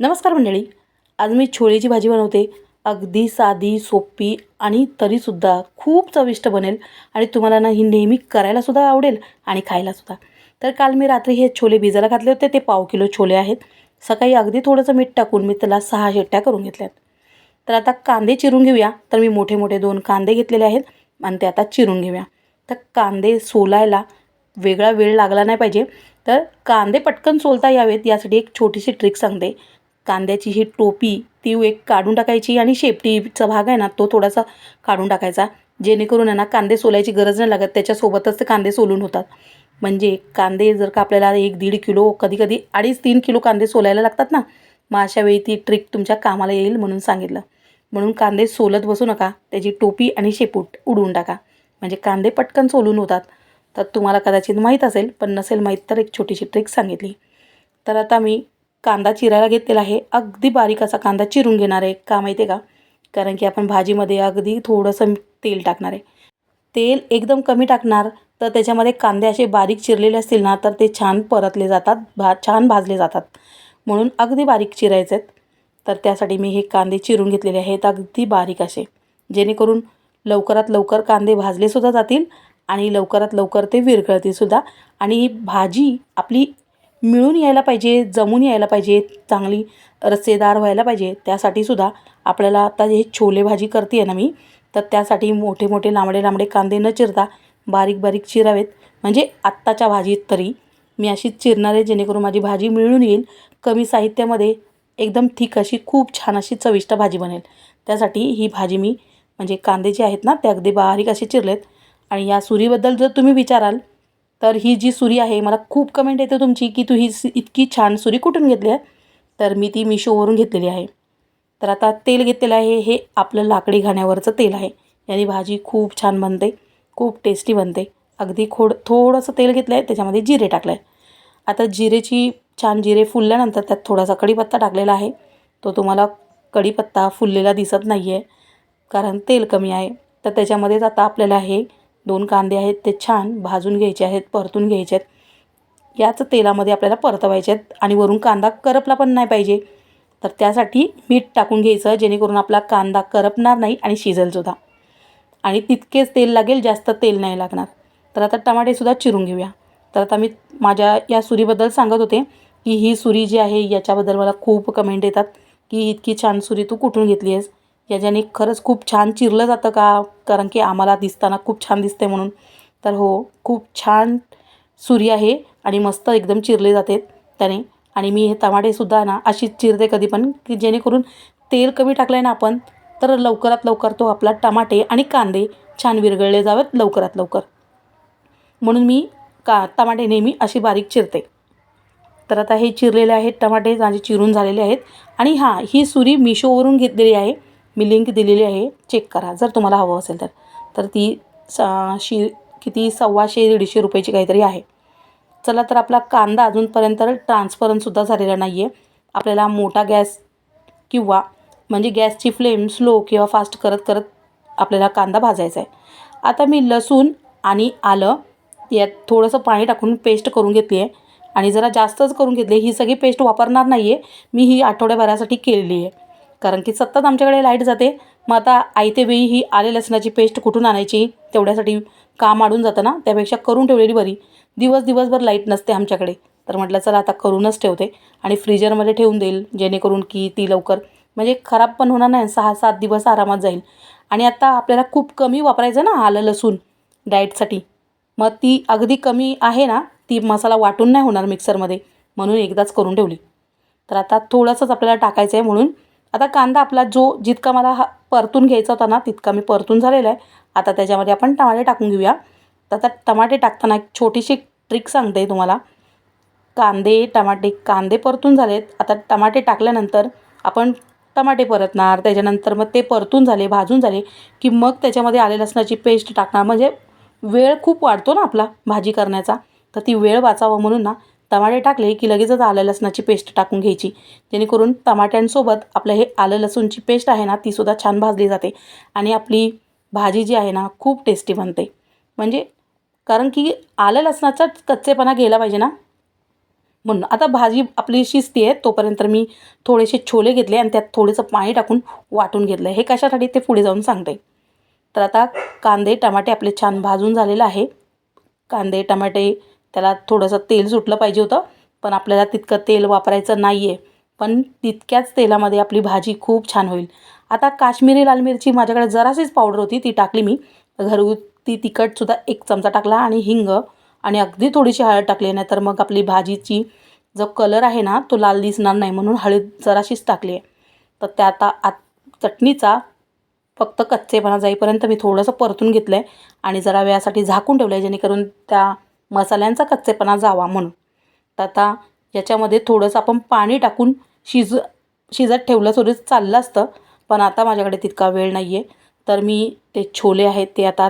नमस्कार मंडळी. आज मी छोलेची भाजी बनवते. अगदी साधी सोपी आणि तरीसुद्धा खूप चविष्ट बनेल आणि तुम्हाला ना ही नेहमी करायलासुद्धा आवडेल आणि खायलासुद्धा. तर काल मी रात्री हे छोले भिजायला घातले होते. ते पाव किलो छोले आहेत. सकाळी अगदी थोडंसं मीठ टाकून मी त्याला सहा शेट्ट्या करून घेतल्यात. तर आता कांदे चिरून घेऊया. तर मी मोठे मोठे दोन कांदे घेतलेले आहेत आणि ते आता चिरून घेऊया. तर कांदे सोलायला वेगळा वेळ लागला नाही पाहिजे. तर कांदे पटकन सोलता यावेत. यासाठी एक छोटीशी ट्रिक सांगते. कांद्याची ही टोपी ती एक काढून टाकायची आणि शेपटीचा भाग आहे ना तो थोडासा काढून टाकायचा. जेणेकरून आहे ना कांदे सोलायची गरज नाही लागत त्याच्यासोबतच ते कांदे सोलून होतात. म्हणजे कांदे जर का आपल्याला एक दीड किलो कधी कधी अडीच तीन किलो कांदे सोलायला लागतात ना मग अशा वेळी ती ट्रिक तुमच्या कामाला येईल म्हणून सांगितलं. म्हणून कांदे सोलत बसू नका त्याची टोपी आणि शेपूट उडवून टाका. म्हणजे कांदे पटकन सोलून होतात. तर तुम्हाला कदाचित माहीत असेल पण नसेल माहीत तर एक छोटीशी ट्रिक सांगितली. तर आता मी कांदा चिरायला घेतलेला आहे. अगदी बारीक असा कांदा चिरून घेणार आहे. का माहिती आहे का? कारण की आपण भाजीमध्ये अगदी थोडंसं तेल टाकणार आहे. तेल एकदम कमी टाकणार तर त्याच्यामध्ये कांदे असे बारीक चिरलेले असतील ना तर ते छान परतले जातात भा छान भाजले जातात. म्हणून अगदी बारीक चिरायचे आहेत तर त्यासाठी मी हे कांदे चिरून घेतलेले आहेत अगदी बारीक असे. जेणेकरून लवकरात लवकर कांदे भाजलेसुद्धा जातील आणि लवकरात लवकर ते विरघळतीलसुद्धा आणि ही भाजी आपली मिळून यायला पाहिजे जमून यायला पाहिजे चांगली रस्सेदार व्हायला पाहिजे त्यासाठी सुद्धा आपल्याला आता हे छोले भाजी करते आहे ना मी तर त्यासाठी मोठे मोठे लांबडे लांबडे कांदे न चिरता बारीक बारीक चिरावेत. म्हणजे आत्ताच्या भाजीत तरी मी अशी चिरणार आहे जेणेकरून माझी भाजी मिळून येईल. कमी साहित्यामध्ये एकदम ठीक अशी खूप छान अशी चविष्ट भाजी बनेल. त्यासाठी ही भाजी मी म्हणजे कांदे जे आहेत ना ते अगदी बारीक असे चिरलेत. आणि या सुरीबद्दल जर तुम्ही विचाराल तर ही जी सुरी आहे मला खूप कमेंट येते तुमची की तू ही इतकी छान सुरी कुठून घेतली आहे? तर मी ती मिशोवरून घेतलेली आहे. तर आता तेल घेतलेलं आहे हे आपलं लाकडी घाण्यावरचं तेल आहे. याने भाजी खूप छान बनते खूप टेस्टी बनते. अगदी खोड थोडंसं तेल घेतलं आहे त्याच्यामध्ये जिरे टाकलं आहे आता जिरेची छान जिरे फुलल्यानंतर त्यात थोडासा कढीपत्ता टाकलेला आहे. तो तुम्हाला कढीपत्ता फुललेला दिसत नाही आहे कारण तेल कमी आहे. तर त्याच्यामध्येच आता आपल्याला हे दोन कांदे आहेत ते छान भाजून घ्यायचे आहेत परतून घ्यायचे आहेत. याच तेलामध्ये आपल्याला परतवायचे आहेत आणि वरून कांदा करपला पण नाही पाहिजे. तर त्यासाठी मीठ टाकून घ्यायचं जेणेकरून आपला कांदा करपणार नाही आणि शिजेलसुद्धा आणि तितकेच तेल लागेल जास्त तेल नाही लागणार. तर आता टमाटेसुद्धा चिरून घेऊया. तर आता मी माझ्या या सुरीबद्दल सांगत होते की ही सुरी जी आहे याच्याबद्दल मला खूप कमेंट येतात की इतकी छान सुरी तू कुठून घेतली आहेस? याच्याने खरंच खूप छान चिरलं जातं का? कारण की आम्हाला दिसताना खूप छान दिसते म्हणून. तर हो खूप छान सुरी आहे आणि मस्त एकदम चिरले जाते त्याने. आणि मी हे टमाटेसुद्धा ना अशीच चिरते कधी पण की जेणेकरून तेल कमी टाकलं आहे ना आपण तर लवकरात लवकर तो आपला टमाटे आणि कांदे छान विरघळले जावेत लवकरात लवकर. म्हणून मी का टमाटे नेहमी अशी बारीक चिरते. तर आता हे चिरलेले आहेत टमाटे माझे चिरून झालेले आहेत. आणि हां ही सुरी मिशोवरून घेतलेली आहे. मी लिंक दिलेली आहे चेक करा. जर तुम्हाला हवं असेल तर. तर ती सा शी किती? सव्वाशे दीडशे रुपयाची काहीतरी आहे. चला तर आपला कांदा अजूनपर्यंत ट्रान्सपरंटसुद्धा झालेला नाही आहे आपल्याला मोठा गॅस किंवा म्हणजे गॅसची फ्लेम स्लो किंवा फास्ट करत करत आपल्याला कांदा भाजायचा आहे. आता मी लसूण आणि आलं यात थोडंसं पाणी टाकून पेस्ट करून घेतली आहे. आणि जरा जास्तच करून घेतली ही सगळी पेस्ट वापरणार नाही आहे मी ही आठवड्याभरासाठी केलेली आहे. कारण की सतत आमच्याकडे लाइट जाते. मग आता आयते वेळी ही आले लसणाची पेस्ट कुठून आणायची? तेवढ्यासाठी काम आडून जातं ना? त्यापेक्षा करून ठेवलेली बरी. दिवस दिवसभर लाइट नसते आमच्याकडे. तर म्हटलं चला आता करूनच ठेवते आणि फ्रीजरमध्ये ठेवून देईल जेणेकरून की ती लवकर म्हणजे खराब पण होणार नाही सहा सात दिवस आरामात जाईल. आणि आता आपल्याला खूप कमी वापरायचं ना आलं लसूण डाएटसाठी. मग ती अगदी कमी आहे ना ती मसाला वाटून नाही होणार मिक्सरमध्ये. म्हणून एकदाच करून ठेवली. तर आता थोडंसंच आपल्याला टाकायचं आहे म्हणून आता कांदा आपला जो जितका मला हा परतून घ्यायचा होता ना तितका मी परतून झालेला आहे. आता त्याच्यामध्ये आपण टमाटे टाकून घेऊया. तर आता टमाटे टाकताना एक छोटीशी ट्रिक सांगते तुम्हाला. कांदे टमाटे कांदे परतून झालेत. आता टमाटे टाकल्यानंतर आपण टमाटे परतणार त्याच्यानंतर मग ते परतून झाले भाजून झाले की मग त्याच्यामध्ये आले लसणाची पेस्ट टाकणार. म्हणजे वेळ खूप वाढतो ना आपला भाजी करण्याचा. तर ती वेळ वाचावं म्हणून ना टमाटे टाकले की लगेचच आलं लसणाची पेस्ट टाकून घ्यायची. जेणेकरून टमाट्यांसोबत आपलं हे आलं लसूणची पेस्ट आहे ना तीसुद्धा छान भाजली जाते आणि आपली भाजी जी आहे ना खूप टेस्टी बनते. म्हणजे कारण की आलं लसणाचा कच्चेपणा घ्यायला पाहिजे ना. म्हणून आता भाजी आपली शिजते आहे तोपर्यंत मी थोडेसे छोले घेतले आणि त्यात थोडंसं पाणी टाकून वाटून घेतलं हे कशासाठी ते पुढे जाऊन सांगते. तर आता कांदे टमाटे आपले छान भाजून झालेलं आहे. कांदे टमाटे त्याला थोडंसं तेल सुटलं पाहिजे होतं पण आपल्याला तितकं तेल वापरायचं नाही आहे पण तितक्याच तेलामध्ये आपली भाजी खूप छान होईल. आता काश्मीरी लाल मिरची माझ्याकडे जराशीच पावडर होती ती टाकली मी. घरगुती तिखटसुद्धा एक चमचा टाकला आणि हिंग आणि अगदी थोडीशी हळद टाकली नाही तर मग आपली भाजीची जो कलर आहे ना तो लाल दिसणार नाही म्हणून हळद जराशीच टाकली आहे. तर त्या आता आत चटणीचा फक्त कच्चेपणा जाईपर्यंत मी थोडंसं परतून घेतलं आहे आणि जरा वेळासाठी झाकून ठेवलं आहे जेणेकरून त्या मसाल्यांचा कच्चेपणा जावा म्हणून. तर आता याच्यामध्ये थोडंसं आपण पाणी टाकून शिज शिजत ठेवलं तरी चाललं असतं पण आता माझ्याकडे तितका वेळ नाही आहे तर मी ते छोले आहेत ते आता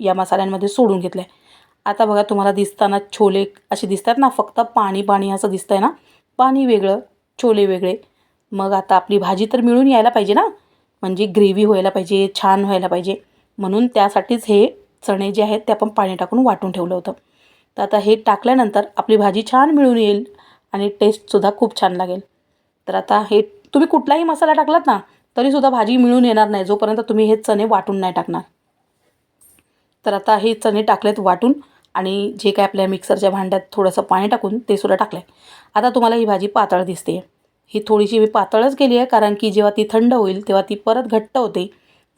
या मसाल्यांमध्ये सोडून घेतले आता बघा तुम्हाला दिसताना छोले असे दिसतात ना फक्त पाणी पाणी असं दिसतं आहे ना पाणी वेगळं छोले वेगळे. मग आता आपली भाजी तर मिळून यायला पाहिजे ना म्हणजे ग्रेव्ही व्हायला पाहिजे छान व्हायला पाहिजे. म्हणून त्यासाठीच हे चणे जे आहेत ते आपण पाणी टाकून वाटून ठेवलं होतं. तर आता हे टाकल्यानंतर आपली भाजी छान मिळून येईल आणि टेस्टसुद्धा खूप छान लागेल. तर आता हे तुम्ही कुठलाही मसाला टाकलात ना तरीसुद्धा भाजी मिळून येणार नाही जोपर्यंत तुम्ही हे चणे वाटून नाही टाकणार. तर आता हे चणे टाकलेत वाटून आणि जे काय आपल्या मिक्सरच्या भांड्यात थोडंसं पाणी टाकून ते सुद्धा टाकलं आहे आता तुम्हाला ही भाजी पातळ दिसते ही थोडीशी मी पातळच केली आहे कारण की जेव्हा ती थंड होईल तेव्हा ती परत घट्ट होते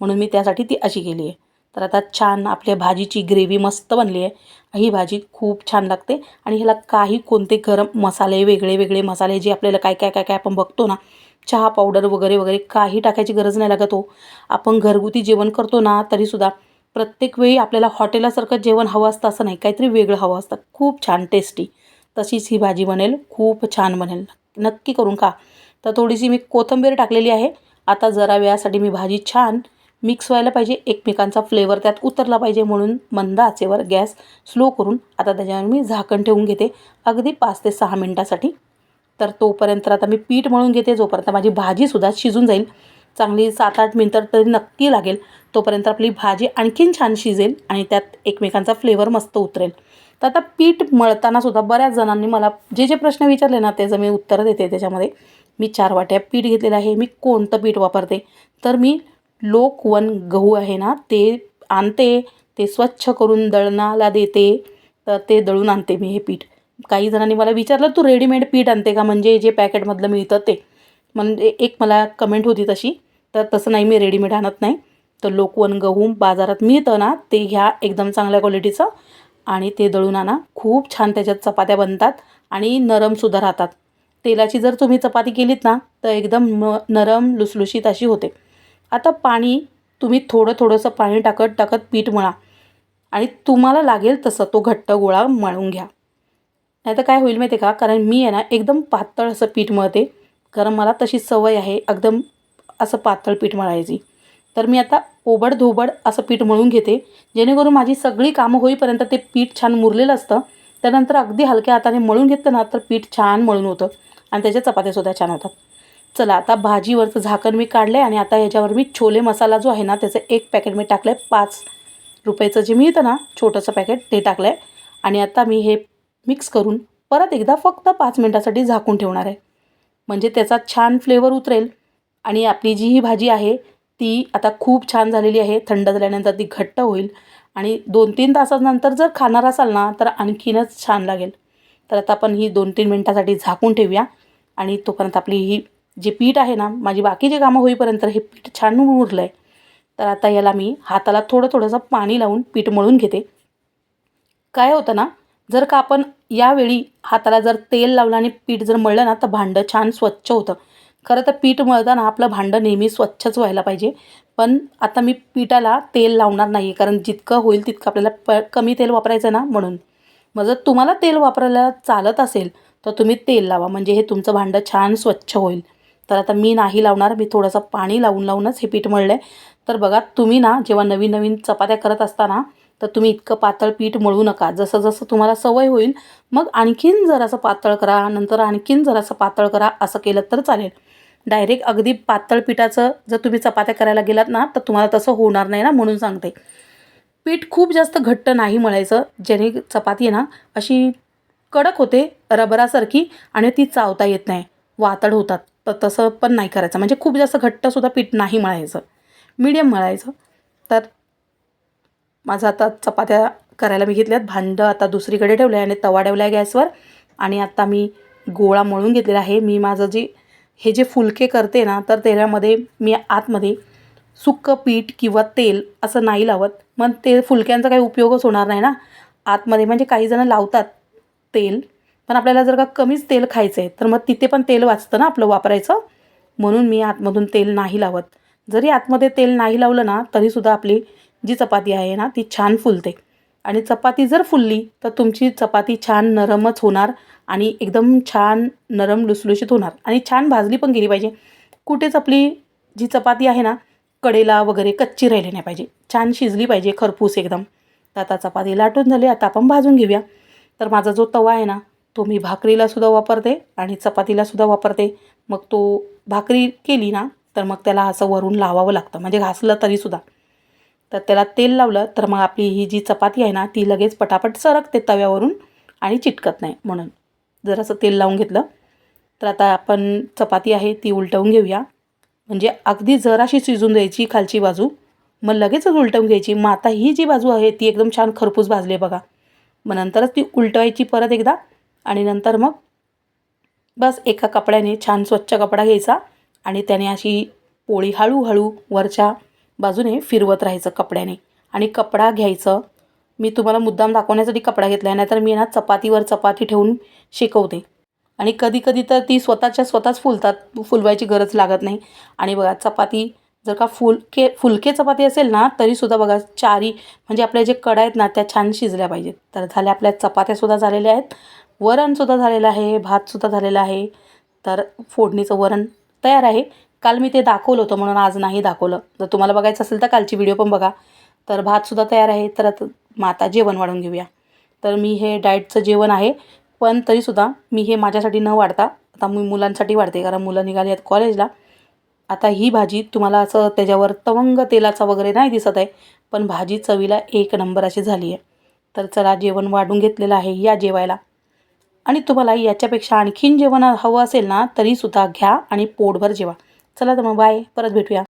म्हणून मी त्यासाठी ती अशी केली आहे तर आता छान आपल्या भाजीची ग्रेव्ही मस्त बनली आहे. ही भाजी खूप छान लागते. आणि ह्याला काही कोणते गरम मसाले वेगळे वेगळे मसाले जे आपल्याला काय काय काय काय आपण बघतो ना चहा पावडर वगैरे वगैरे काही टाकायची गरज नाही लागत हो. आपण घरगुती जेवण करतो ना तरीसुद्धा प्रत्येक वेळी आपल्याला हॉटेलासारखं जेवण हवं असतं असं नाही. काहीतरी वेगळं हवं असतं. खूप छान टेस्टी तशीच ही भाजी बनेल. खूप छान बनेल. नक्की करून का तर थोडीशी मी कोथिंबीर टाकलेली आहे. आता जरा वेळासाठी मी भाजी छान मिक्स व्हायला पाहिजे. एकमेकांचा फ्लेवर त्यात उतरला पाहिजे म्हणून मंद आचेवर गॅस स्लो करून आता त्याच्यावर मी झाकण ठेवून घेते. अगदी पाच ते सहा मिनटासाठी. तर तोपर्यंत आता मी पीठ मळून घेते. जोपर्यंत माझी भाजीसुद्धा शिजून जाईल. चांगली सात आठ मिनटं तरी नक्की लागेल. तोपर्यंत आपली भाजी आणखीन छान शिजेल आणि त्यात एकमेकांचा फ्लेवर मस्त उतरेल. तर आता पीठ मळतानासुद्धा बऱ्याच जणांनी मला जे जे प्रश्न विचारले ना त्याचं मी उत्तर देते त्याच्यामध्ये. मी चार वाट्या पीठ घेतलेलं आहे. मी कोणतं पीठ वापरते? तर मी लोकवन गहू आहे ना ते आणते ते स्वच्छ करून दळणाला देते तर ते दळून आणते मी हे पीठ. काही जणांनी मला विचारलं तू रेडीमेड पीठ आणते का? म्हणजे जे पॅकेटमधलं मिळतं ते. म्हणजे एक मला कमेंट होती तशी तर तसं नाही मी रेडीमेड आणत नाही. तर लोकवन गहू बाजारात मिळतं ना ते घ्या एकदम चांगल्या क्वालिटीचं आणि ते दळून आणा. खूप छान त्याच्यात चपात्या बनतात आणि नरमसुद्धा राहतात. तेलाची जर तुम्ही चपाती केलीत ना तर एकदम म नरम लुसलुशीत अशी होते. आता पाणी तुम्ही थोडं थोडंसं पाणी टाकत टाकत पीठ मळा. आणि तुम्हाला लागेल तसं तो घट्ट गोळा मळून घ्या. नाही तर काय होईल माहिती आहे का? कारण मी आहे ना एकदम पातळ असं पीठ मळते. कारण मला तशी सवय आहे एकदम असं पातळ पीठ मळायची. तर मी आता ओबड धोबड असं पीठ मळून घेते. जेणेकरून माझी सगळी कामं होईपर्यंत ते पीठ छान मुरलेलं असतं. त्यानंतर अगदी हलक्या हाताने मळून घेतलं ना तर पीठ छान मळून होतं. आणि त्याच्या चपात्यासुद्धा छान होतात. चला आता भाजीवरचं झाकण मी काढलं आहे आणि आता याच्यावर मी छोले मसाला जो आहे ना त्याचं एक पॅकेट मी टाकलं आहे पाच रुपयाचं जे मिळतं ना छोटंसं पॅकेट ते टाकलं आहे आणि आता मी हे मिक्स करून परत एकदा फक्त पाच मिनटासाठी झाकून ठेवणार आहे. म्हणजे त्याचा छान फ्लेवर उतरेल. आणि आपली जी ही भाजी आहे ती आता खूप छान झालेली आहे. थंड झाल्यानंतर ती घट्ट होईल. आणि दोन तीन तासानंतर जर खाणार असाल ना तर आणखीनच छान लागेल. तर आता आपण ही दोन तीन मिनटासाठी झाकून ठेवूया. आणि तोपर्यंत आपली ही जे पीठ आहे ना माझी बाकीचे कामं होईपर्यंत हे पीठ छान उरलं आहे तर आता याला मी हाताला थोडं थोडंसं पाणी लावून पीठ मळून घेते. काय होतं ना जर का आपण यावेळी हाताला जर तेल लावलं आणि पीठ जर मळलं ना तर भांडं छान स्वच्छ होतं. खरं तर पीठ मळताना आपलं भांडं नेहमी स्वच्छच व्हायला पाहिजे. पण आता मी पिठाला तेल लावणार नाही कारण जितकं होईल तितकं आपल्याला प कमी तेल वापरायचं ना म्हणून. मग जर तुम्हाला तेल वापरायला चालत असेल तर तुम्ही तेल लावा. म्हणजे हे तुमचं भांडं छान स्वच्छ होईल. तर आता मी नाही लावणार मी थोडंसं पाणी लावून लावूनच हे पीठ मळलं आहे तर बघा तुम्ही ना जेव्हा नवीन नवीन चपात्या करत असताना तर तुम्ही इतकं पातळ पीठ मळू नका. जसं जसं तुम्हाला सवय होईल मग आणखीन जरासं पातळ करा नंतर आणखीन जरासं पातळ करा असं केलं तर चालेल. डायरेक्ट अगदी पातळ पिठाचं जर तुम्ही चपात्या करायला गेलात ना तर तुम्हाला तसं होणार नाही ना म्हणून सांगते. पीठ खूप जास्त घट्ट नाही मळायचं ज्याने चपाती आहे ना अशी कडक होते रबरासारखी आणि ती चावता येत नाही. वातड होतात. तर तसं पण नाही करायचं. म्हणजे खूप जास्त घट्टसुद्धा पीठ नाही मळायचं. मीडियम मळायचं. तर माझं आता चपात्या करायला मी घेतल्यात. भांडं आता दुसरीकडे ठेवलं आहे आणि तवा ठेवला आहे गॅसवर. आणि आता मी गोळा मळून घेतलेला आहे. मी माझं जे हे जे फुलके करते ना तर त्याच्यामध्ये मी आतमध्ये सुक्कं पीठ किंवा तेल असं नाही लावत. मग ते फुलक्यांचा काही उपयोगच होणार नाही ना. आतमध्ये म्हणजे काही जणं लावतात तेल. पण आपल्याला जर का कमीच तेल खायचं आहे तर मग तिथे पण तेल वाचतं ना आपलं वापरायचं. म्हणून मी आतमधून तेल नाही लावत. जरी आतमध्ये तेल नाही लावलं ना तरीसुद्धा आपली जी चपाती आहे ना ती छान फुलते. आणि चपाती जर फुलली तर तुमची चपाती छान नरमच होणार आणि एकदम छान नरम लुसलुशीत होणार. आणि छान भाजली पण गेली पाहिजे. कुठेच आपली जी चपाती आहे ना कडेला वगैरे कच्ची राहिली नाही पाहिजे. छान शिजली पाहिजे खरपूस एकदम. तर आता चपाती लाटून झाली आता आपण भाजून घेऊया. तर माझा जो तवा आहे ना तो मी भाकरीलासुद्धा वापरते आणि चपातीलासुद्धा वापरते. मग तो भाकरी केली ना तर मग त्याला असं वरून लावावं लागतं म्हणजे घासलं तरीसुद्धा तर त्याला तेल लावलं तर मग आपली ही जी चपाती आहे ना ती लगेच पटापट सरकते तव्यावरून आणि चिटकत नाही म्हणून. जर असं तेल लावून घेतलं तर आता आपण चपाती आहे ती उलटवून घेऊया. म्हणजे अगदी जराशी शिजून द्यायची खालची बाजू मग लगेचच उलटवून घ्यायची. मग आता ही जी बाजू आहे ती एकदम छान खरपूस भाजली बघा. मग नंतरच ती उलटवायची परत एकदा. आणि नंतर मग बस एका कपड्याने छान स्वच्छ कपडा घ्यायचा आणि त्याने अशी पोळी हळूहळू वरच्या बाजूने फिरवत राहायचं कपड्याने. आणि कपडा घ्यायचं. मी तुम्हाला मुद्दाम दाखवण्यासाठी कपडा घेतला आहे नाहीतर मी ना चपातीवर चपाती ठेवून शिकवते. आणि कधी कधी तर ती स्वतःच्या स्वतःच फुलतात फुलवायची गरज लागत नाही. आणि बघा चपाती जर का फुलके फुलके चपाती असेल ना तरीसुद्धा बघा चारी म्हणजे आपल्या जे कडा आहेत ना त्या छान शिजल्या पाहिजेत. तर झाल्या आपल्या चपात्यासुद्धा झालेल्या आहेत. वरणसुद्धा झालेलं आहे भातसुद्धा झालेला आहे. तर फोडणीचं वरण तयार आहे. काल मी ते दाखवलं होतं म्हणून आज नाही दाखवलं. जर तुम्हाला बघायचं असेल तर कालची व्हिडिओ पण बघा. तर भातसुद्धा तयार आहे. तर आता मग आता जेवण वाढून घेऊया. तर मी हे डाएटचं जेवण आहे. पण तरीसुद्धा मी हे माझ्यासाठी न वाढता आता मी मुलांसाठी वाढते कारण मुलं निघाली आहेत कॉलेजला. आता ही भाजी तुम्हाला असं त्याच्यावर तवंग तेलाचा वगैरे नाही दिसत आहे पण भाजी चवीला एक नंबर अशी झाली आहे. तर चला जेवण वाढून घेतलेलं आहे या जेवायला. आणि तुम्हाला याच्यापेक्षा आणखीन जेवण हवं असेल ना तरीसुद्धा घ्या आणि पोटभर जेवा. चला तर मग बाय परत भेटूया.